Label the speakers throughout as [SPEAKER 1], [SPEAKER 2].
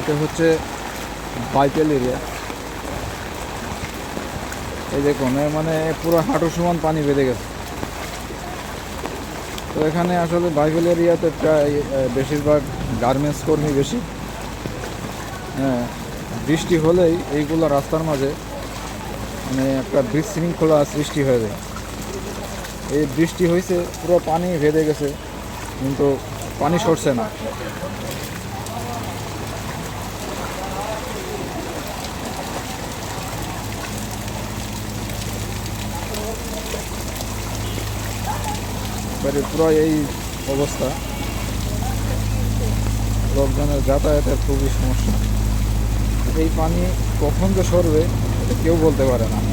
[SPEAKER 1] এটা হচ্ছে vehicle area এই দেখুন মানে পুরো হাঁটু সমান পানি বেঁধে গেছে। তো এখানে আসলে বাইকেল এরিয়াতে প্রায় বেশিরভাগ গার্মেন্টস কর্মী বেশি। হ্যাঁ বৃষ্টি হলেই এইগুলো রাস্তার মাঝে মানে একটা বিশৃঙ্খলা সৃষ্টি হয়ে যায়। এই বৃষ্টি হয়েছে পুরো পানি ভেদে গেছে, কিন্তু পানি সরছে না। এবারে পুরো এই অবস্থা। লোকজনের যাতায়াতের খুবই সমস্যা। এই পানি কখন যে সরবে কেউ বলতে পারে না।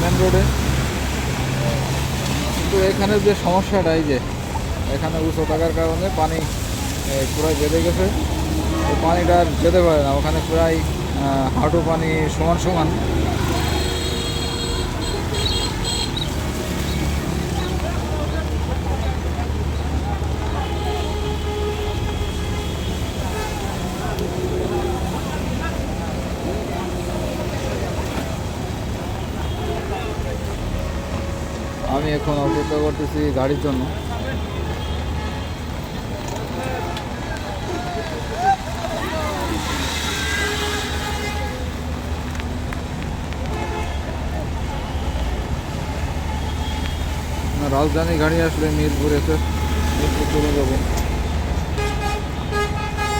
[SPEAKER 1] মেন রোডে কিন্তু এখানে যে সমস্যাটা, এই যে এখানে উঁচু থাকার কারণে পানি পুরাই বেঁধে গেছে। পানিটা আর যেতে পারে না, ওখানে প্রায় হাঁটু পানি সমান সমান। আমি এখন অপেক্ষা করতেছি গাড়ির জন্য। রাজধানী গাড়ি আসলে মিরপুর এসে। মিরপুর চলে যাব।